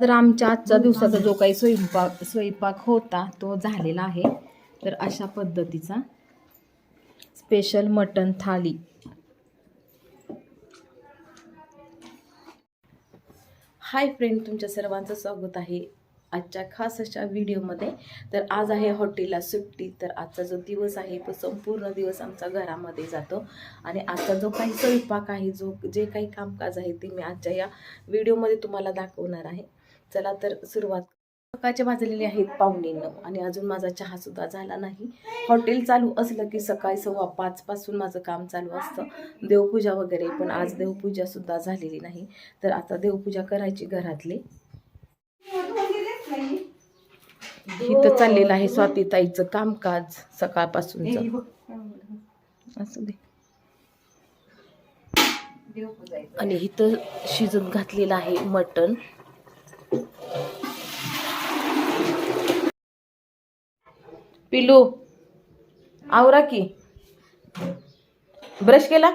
तर आमच्या आजच्या दिवसाचा जो काही स्वयंपाक स्वयंपाक होता तो झालेला आहे. तर अशा पद्धतीचा special mutton thali hi friend तुमच्या सर्वांचं स्वागत आहे आजच्या खास अशा व्हिडिओमध्ये तर आज आहे हॉटेलला सुट्टी तर आजचा जो दिवस आहे तो संपूर्ण दिवस आमचा घरामध्ये जातो. आणि आजचा जो काही स्वयंपाक आहे जो जे काही कामकाज आहे ते मी आजच्या या व्हिडिओमध्ये तुम्हाला दाखवणार आहे. चला तर सुरुवात. सकाळचे वाजलेले आहेत पावणे नऊ आणि अजून माझा चहा सुद्धा झाला नाही. हॉटेल चालू असलं की सकाळी सव्वा पाच पासून माझं काम चालू असतं. देवपूजा वगैरे पण आज देवपूजा सुद्धा झालेली नाही. तर आता देवपूजा करायची घरातली. इथं चाललेलं आहे स्वातीताईचं कामकाज सकाळपासूनच असं दे. आणि इथं शिजत घातलेलं आहे मटण. पिलू आवरा की. ब्रश केला?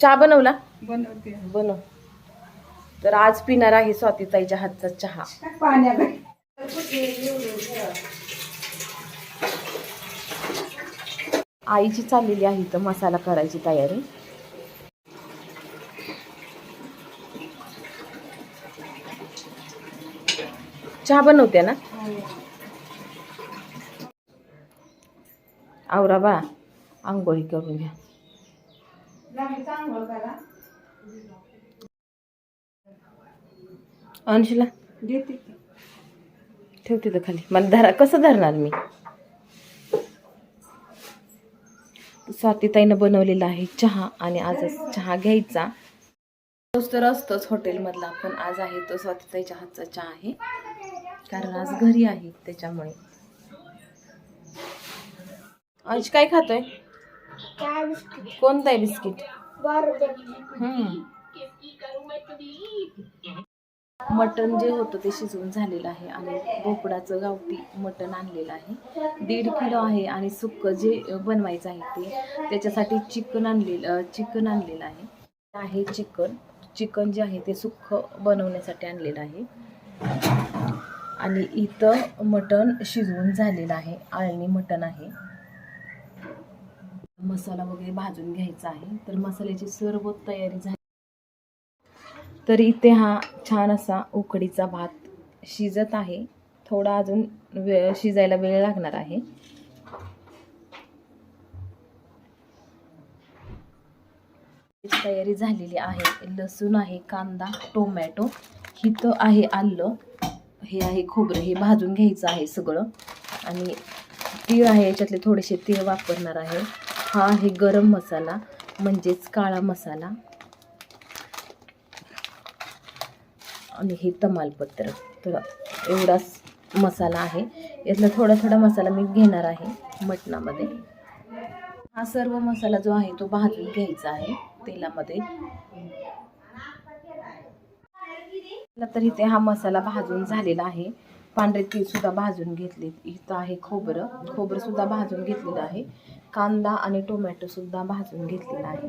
चहा बनवला? बनवते. बनव. तर आज पिणार आहे स्वातीताईच्या हातचा चहा. आईची चाललेली आहे तर मसाला करायची तयारी. चहा बनवते ना? आवरा बा आंघोळी करून घ्या. अंशला देते ठेवते तर खाली. मला धरा कसं धरणार मी? स्वातीताईनं बनवलेला आहे चहा आणि आज चहा घ्यायचा. तोच तर असतोच हॉटेलमधला पण आज आहे तो स्वातीताईच्या हातचा चहा आहे. कारण आज घरी आहे त्याच्यामुळे. अंश काय खातोय? कोणतं आहे बिस्किट? हम्म. मटण जे होतं ते शिजवून झालेलं आहे आणि बोकडाचं गावठी मटण आणलेलं आहे. दीड किलो आहे आणि सुक्क जे बनवायचं आहे ते त्याच्यासाठी चिकन आणलेलं चिकन आणलेलं आहे. आहे चिकन. चिकन जे आहे ते सुक्क बनवण्यासाठी आणलेलं आहे. आणि इथं मटण शिजवून झालेलं आहे. आळणी मटण आहे. मसाला वगैरे भाजून घ्यायचा आहे. तर मसाल्याची सर्व तयारी झाली. तर इथे हा छान असा उकडीचा भात शिजत आहे. थोडा अजून वेळ शिजायला वेळ लागणार आहे. तयारी झालेली आहे. लसूण आहे कांदा टोमॅटो. हिथं आहे आलं. हे आहे खोबरं. हे भाजून घ्यायचं आहे सगळं. आणि तीळ आहे याच्यातले थोडेसे तीळ वापरणार आहे. हा आहे गरम मसाला म्हणजेच काळा मसाला. आणि हे तमालपत्र. तर एवढाच मसाला आहे. यातला थोडा थोडा मसाला मी घेणार आहे मटणामध्ये. हा सर्व मसाला जो आहे तो भाजून घ्यायचा आहे तेलामध्ये. तर इथे हा मसाला भाजून झालेला आहे. पांढरे तीळ सुद्धा भाजून घेतले इथं आहे खोबरं. खोबरं सुद्धा भाजून घेतलेलं आहे. कांदा आणि टोमॅटो सुद्धा भाजून घेतलेला आहे.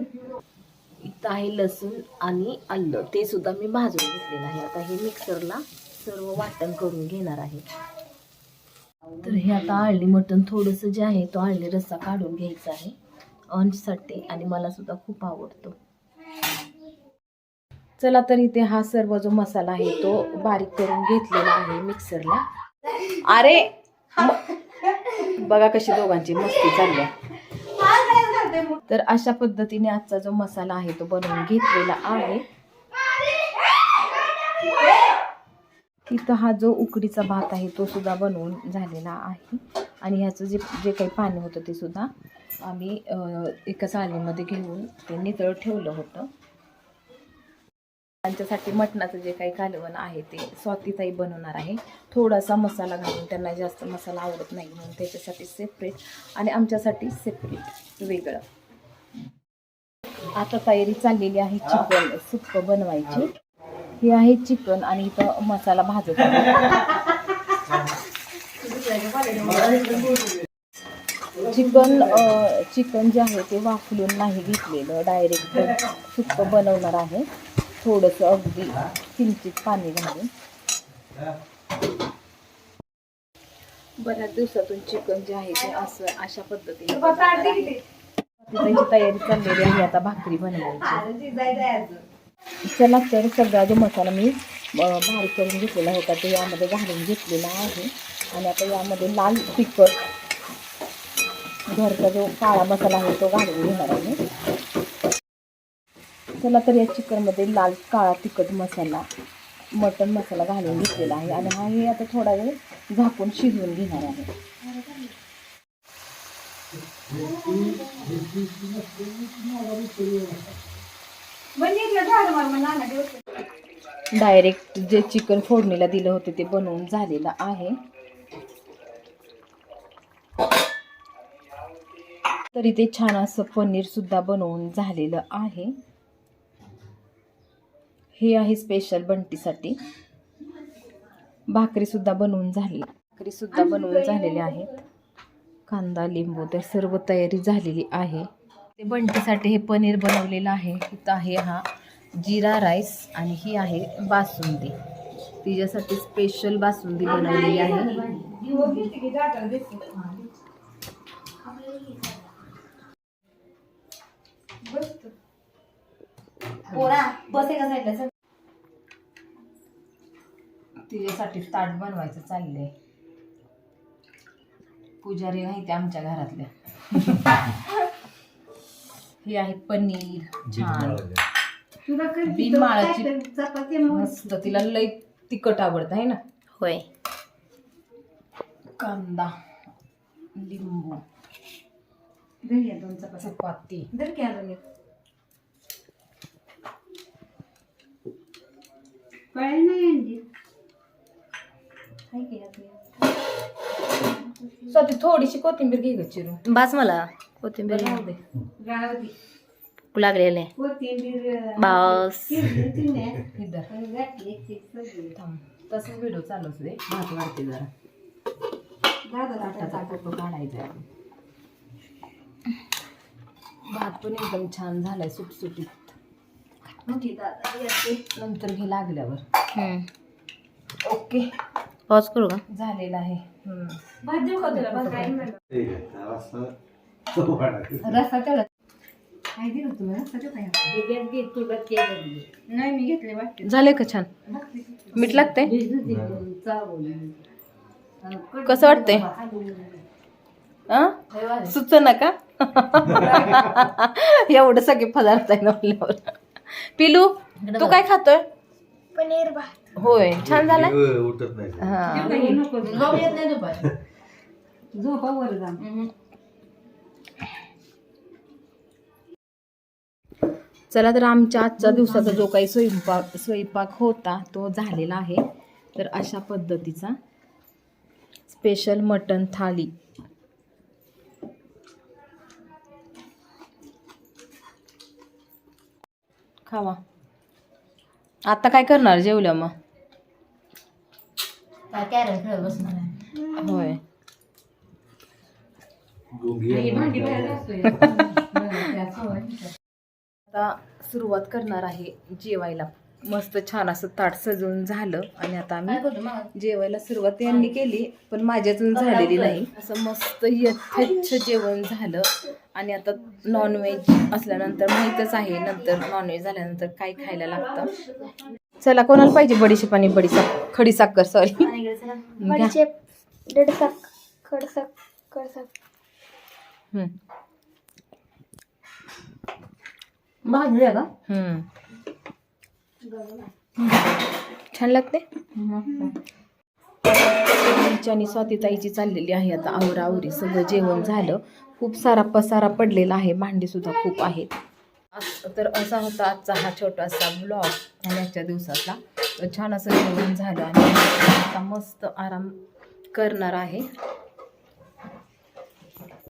इथं आहे लसूण आणि आलं. ते सुद्धा मी भाजून घेतलेलं आहे. आता हे मिक्सरला सर्व वाटण करून घेणार आहे. तर हे आता आळणी मटण थोडंसं जे आहे तो आळणी रस्सा काढून घ्यायचा आहे. अंशसाठी आणि मला सुद्धा खूप आवडतो. चला तर इथे हा सर्व जो मसाला आहे तो बारीक करून घेतलेला आहे मिक्सरला. अरे बघा कशी दोघांची मस्ती चालली आहे. तर अशा पद्धतीने आजचा जो मसाला आहे तो बनवून घेतलेला आहे. तिथं हा जो उकडीचा भात आहे तो सुद्धा बनवून झालेला आहे. आणि ह्याचं जे जे काही पाणी होतं ते सुद्धा आम्ही एका चालीमध्ये घेऊन ते नितळ ठेवलं होतं. त्यांच्यासाठी मटणाचं जे काही कालवण आहे ते स्वातीताई बनवणार आहे. थोडासा मसाला घालून त्यांना जास्त मसाला आवडत नाही म्हणून त्याच्यासाठी सेपरेट आणि आमच्यासाठी सेपरेट वेगळं. आता तयारी चाललेली आहे चिकन सुक्क बनवायची. हे आहे चिकन आणि इथं मसाला भाजत चिकन चिकन जे आहे ते वाफलून नाही घेतलेलं डायरेक्ट सुक्क बनवणार आहे. थोडंसं अगदी किंचित पाणी घालून. बऱ्याच दिवसातून चिकन जे आहे ते असं अशा पद्धतीने बनवणार त्याची तयारी चाललेली आहे आता भाकरी बनवायची. चला तर सगळा जो मसाला मी अ, बारीक करून घेतलेला होता तो यामध्ये घालून घेतलेला आहे. आणि आता यामध्ये लाल तिखट घरचा जो काळा मसाला आहे तो घालून घेणार आहे चला तर या चिकनमध्ये लाल काळा तिखट मसाला मटन मसाला घालून घेतलेला आहे. आणि हा हे आता थोडा वेळ झाकून शिजवून घेणार आहे. डायरेक्ट जे चिकन फोडणीला दिलं होतं ते बनवून झालेलं आहे. तरी ते छान असं पनीर सुद्धा बनवून झालेलं आहे. हे आहे स्पेशल बंटीसाठी. भाकरी सुद्धा बनवून झाली. भाकरी सुद्धा बनवून झालेल्या आहेत. कांदा लिंबू तर सर्व तयारी झालेली आहे. ते बंटीसाठी हे पनीर बनवलेलं आहे. इथं आहे हा जिरा राईस आणि ही आहे बासुंदी. तिच्यासाठी स्पेशल बासुंदी बनवलेली आहे. तिच्यासाठी ताट बनवायचं चाललंय. पुजारी नाही ते आमच्या घरातल्या. ही आहे पनीर छान. बिनमाळाची मस्त तिला लई तिखट आवडत आहे ना? होय. कांदा लिंबू चपाती. स्वाती थोडीशी कोथिंबीर घे ग चिरून. बास मला. कोथिंबीर. राहू दे. लागलेले. बास. इधर थांब तसंच व्हिडिओ चालूच दे भात वाढते जरा. ताटाचा फोटो काढायचा आहे. भात पण एकदम छान झालाय सुटसुटीत. नंतर घे लागल्यावर. हम्म. ओके. पॉज करू का? झालेला आहे. हम्म. रस्सा तेवढा नाही मी घेतले वाटते. झाले का छान? मीठ लागते कसं वाटतंय? सुच ना का? एवढं सगळे पदार्थ आहे ना म्हणल्यावर पिलू तू काय खातोय? पनीर भात. होय छान झालाय उठत नाही. हा. झोपा वर जा. चला तर आमच्या आजच्या दिवसाचा जो काही स्वयंपाक स्वयंपाक होता तो झालेला आहे. तर अशा पद्धतीचा स्पेशल मटन थाळी खावा. आता काय करणार जेवल्या मग? कॅरम खेळत बसणार होय. भांडी बाहेर असतोय. आता सुरुवात करणार आहे जेवायला. मस्त छान असं ताट सजवून झालं आणि आता आम्ही जेवायला सुरुवात यांनी केली पण माझ्यातून झालेली नाही. असं मस्त यथेच्छ जेवण झालं. आणि आता नॉनव्हेज असल्यानंतर माहीतच आहे नंतर नॉनव्हेज झाल्यानंतर काय खायला लागतं. चला कोणाला पाहिजे बडीशेप आणि बडी साक खडी साखर सॉरी बडीशेप दडसाक कडसाक कडसाक भाजले का? छान लागते. आणि स्वातीताईची चाललेली आहे आता आवरावरी सगळं जेवण झालं. खूप सारा पसारा पडलेला आहे. भांडी सुद्धा खूप आहेत. तर असा होता आजचा हा छोटासा ब्लॉग आणि आजच्या दिवसातला. छान असं जेवण झालं आणि आता मस्त आराम करणार आहे.